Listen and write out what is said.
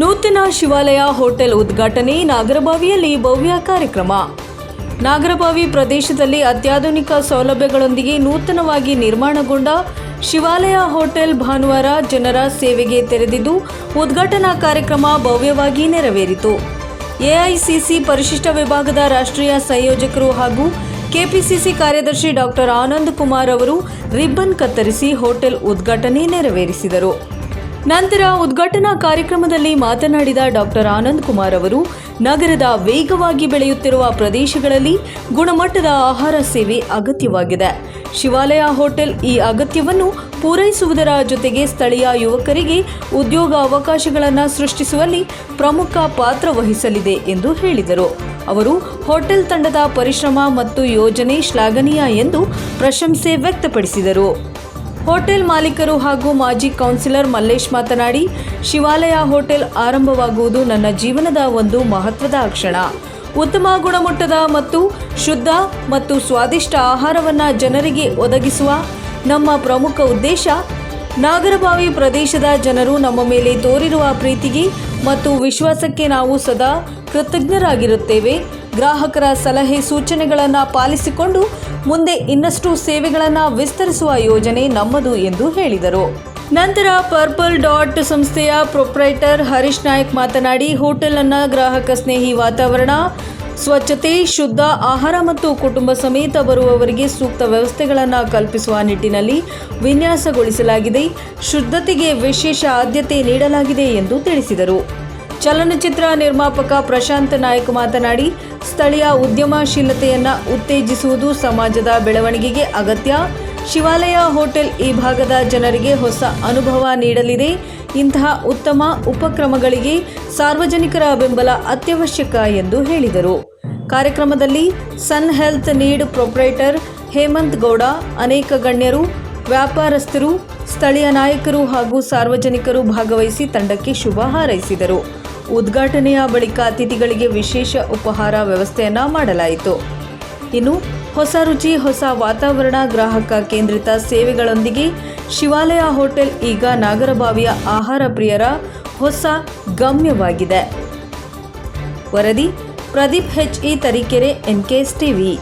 ನೂತನ ಶಿವಾಲಯ ಹೋಟೆಲ್ ಉದ್ಘಾಟನೆ, ನಾಗರಬಾವಿಯಲ್ಲಿ ಭವ್ಯ ಕಾರ್ಯಕ್ರಮ. ನಾಗರಬಾವಿ ಪ್ರದೇಶದಲ್ಲಿ ಅತ್ಯಾಧುನಿಕ ಸೌಲಭ್ಯಗಳೊಂದಿಗೆ ನೂತನವಾಗಿ ನಿರ್ಮಾಣಗೊಂಡ ಶಿವಾಲಯ ಹೋಟೆಲ್ ಭಾನುವಾರ ಜನರ ಸೇವೆಗೆ ತೆರೆದಿದ್ದು, ಉದ್ಘಾಟನಾ ಕಾರ್ಯಕ್ರಮ ಭವ್ಯವಾಗಿ ನೆರವೇರಿತು. ಎಐಸಿಸಿ ಪರಿಶಿಷ್ಟ ವಿಭಾಗದ ರಾಷ್ಟ್ರೀಯ ಸಂಯೋಜಕರು ಹಾಗೂ ಕೆಪಿಸಿಸಿ ಕಾರ್ಯದರ್ಶಿ ಡಾಕ್ಟರ್ ಆನಂದ್ ಕುಮಾರ್ ಅವರು ರಿಬ್ಬನ್ ಕತ್ತರಿಸಿ ಹೋಟೆಲ್ ಉದ್ಘಾಟನೆ ನೆರವೇರಿಸಿದರು. ನಂತರ ಉದ್ಘಾಟನಾ ಕಾರ್ಯಕ್ರಮದಲ್ಲಿ ಮಾತನಾಡಿದ ಡಾಕ್ಟರ್ ಆನಂದ್ ಕುಮಾರ್ ಅವರು, ನಗರದ ವೇಗವಾಗಿ ಬೆಳೆಯುತ್ತಿರುವ ಪ್ರದೇಶಗಳಲ್ಲಿ ಗುಣಮಟ್ಟದ ಆಹಾರ ಸೇವೆ ಅಗತ್ಯವಾಗಿದೆ. ಶಿವಾಲಯ ಹೋಟೆಲ್ ಈ ಅಗತ್ಯವನ್ನು ಪೂರೈಸುವುದರ ಜೊತೆಗೆ ಸ್ಥಳೀಯ ಯುವಕರಿಗೆ ಉದ್ಯೋಗ ಅವಕಾಶಗಳನ್ನು ಸೃಷ್ಟಿಸುವಲ್ಲಿ ಪ್ರಮುಖ ಪಾತ್ರ ವಹಿಸಲಿದೆ ಎಂದು ಹೇಳಿದರು. ಅವರು, ಹೋಟೆಲ್ ತಂಡದ ಪರಿಶ್ರಮ ಮತ್ತು ಯೋಜನೆ ಶ್ಲಾಘನೀಯ ಎಂದು ಪ್ರಶಂಸೆ ವ್ಯಕ್ತಪಡಿಸಿದರು. ಹೋಟೆಲ್ ಮಾಲೀಕರು ಹಾಗೂ ಮಾಜಿ ಕೌನ್ಸಿಲರ್ ಮಲ್ಲೇಶ್ ಮಾತನಾಡಿ, ಶಿವಾಲಯ ಹೋಟೆಲ್ ಆರಂಭವಾಗುವುದು ನನ್ನ ಜೀವನದ ಒಂದು ಮಹತ್ವದ ಕ್ಷಣ. ಉತ್ತಮ ಗುಣಮಟ್ಟದ ಮತ್ತು ಶುದ್ಧ ಮತ್ತು ಸ್ವಾದಿಷ್ಟ ಆಹಾರವನ್ನು ಜನರಿಗೆ ಒದಗಿಸುವ ನಮ್ಮ ಪ್ರಮುಖ ಉದ್ದೇಶ, ನಾಗರಬಾವಿ ಪ್ರದೇಶದ ಜನರು ನಮ್ಮ ಮೇಲೆ ತೋರಿರುವ ಪ್ರೀತಿಗೆ ಮತ್ತು ವಿಶ್ವಾಸಕ್ಕೆ ನಾವು ಸದಾ ಕೃತಜ್ಞರಾಗಿರುತ್ತೇವೆ. ಗ್ರಾಹಕರ ಸಲಹೆ ಸೂಚನೆಗಳನ್ನು ಪಾಲಿಸಿಕೊಂಡು ಮುಂದೆ ಇನ್ನಷ್ಟು ಸೇವೆಗಳನ್ನು ವಿಸ್ತರಿಸುವ ಯೋಜನೆ ನಮ್ಮದು ಎಂದು ಹೇಳಿದರು. ನಂತರ ಪರ್ಪಲ್ ಡಾಟ್ ಸಂಸ್ಥೆಯ ಪ್ರೊಪ್ರೈಟರ್ ಹರೀಶ್ ನಾಯಕ್ ಮಾತನಾಡಿ ಹೋಟೆಲ್ ಅನ್ನ ಗ್ರಾಹಕ ಸ್ನೇಹಿ ವಾತಾವರಣ, ಸ್ವಚ್ಛತೆ, ಶುದ್ಧ ಆಹಾರ ಮತ್ತು ಕುಟುಂಬ ಸಮೇತ ಬರುವವರಿಗೆ ಸೂಕ್ತ ವ್ಯವಸ್ಥೆಗಳನ್ನು ಕಲ್ಪಿಸುವ ನಿಟ್ಟಿನಲ್ಲಿ ವಿನ್ಯಾಸಗೊಳಿಸಲಾಗಿದೆ. ಶುದ್ಧತೆಗೆ ವಿಶೇಷ ಆದ್ಯತೆ ನೀಡಲಾಗಿದೆ ಎಂದು ತಿಳಿಸಿದರು. ಚಲನಚಿತ್ರ ನಿರ್ಮಾಪಕ ಪ್ರಶಾಂತ್ ನಾಯಕ್ ಮಾತನಾಡಿ, ಸ್ಥಳೀಯ ಉದ್ಯಮಶೀಲತೆಯನ್ನು ಉತ್ತೇಜಿಸುವುದು ಸಮಾಜದ ಬೆಳವಣಿಗೆಗೆ ಅಗತ್ಯ. ಶಿವಾಲಯ ಹೋಟೆಲ್ ಈ ಭಾಗದ ಜನರಿಗೆ ಹೊಸ ಅನುಭವ ನೀಡಲಿದೆ. ಇಂತಹ ಉತ್ತಮ ಉಪಕ್ರಮಗಳಿಗೆ ಸಾರ್ವಜನಿಕರ ಬೆಂಬಲ ಅತ್ಯವಶ್ಯಕ ಎಂದು ಹೇಳಿದರು. ಕಾರ್ಯಕ್ರಮದಲ್ಲಿ sun health need proprietor Hemanth Gowda, ಅನೇಕ ಗಣ್ಯರು, ವ್ಯಾಪಾರಸ್ಥರು ಸ್ಥಳೀಯ ನಾಯಕರು ಹಾಗೂ ಸಾರ್ವಜನಿಕರು ಭಾಗವಹಿಸಿ ತಂಡಕ್ಕೆ ಶುಭ ಹಾರೈಸಿದರು. ಉದ್ಘಾಟನೆಯ ಬಳಿಕ ಅತಿಥಿಗಳಿಗೆ ವಿಶೇಷ ಉಪಹಾರ ವ್ಯವಸ್ಥೆಯನ್ನ ಮಾಡಲಾಯಿತು. ಇನ್ನು ಹೊಸ ರುಚಿ, ಹೊಸ ವಾತಾವರಣ, ಗ್ರಾಹಕ ಕೇಂದ್ರಿತ ಸೇವೆಗಳೊಂದಿಗೆ ಶಿವಾಲಯ ಹೋಟೆಲ್ ಈಗ ನಾಗರಬಾವಿಯ ಆಹಾರ ಪ್ರಿಯರ ಹೊಸ ಗಮ್ಯವಾಗಿದೆ. ವರದಿ Pradeep H E Tarikere NKS TV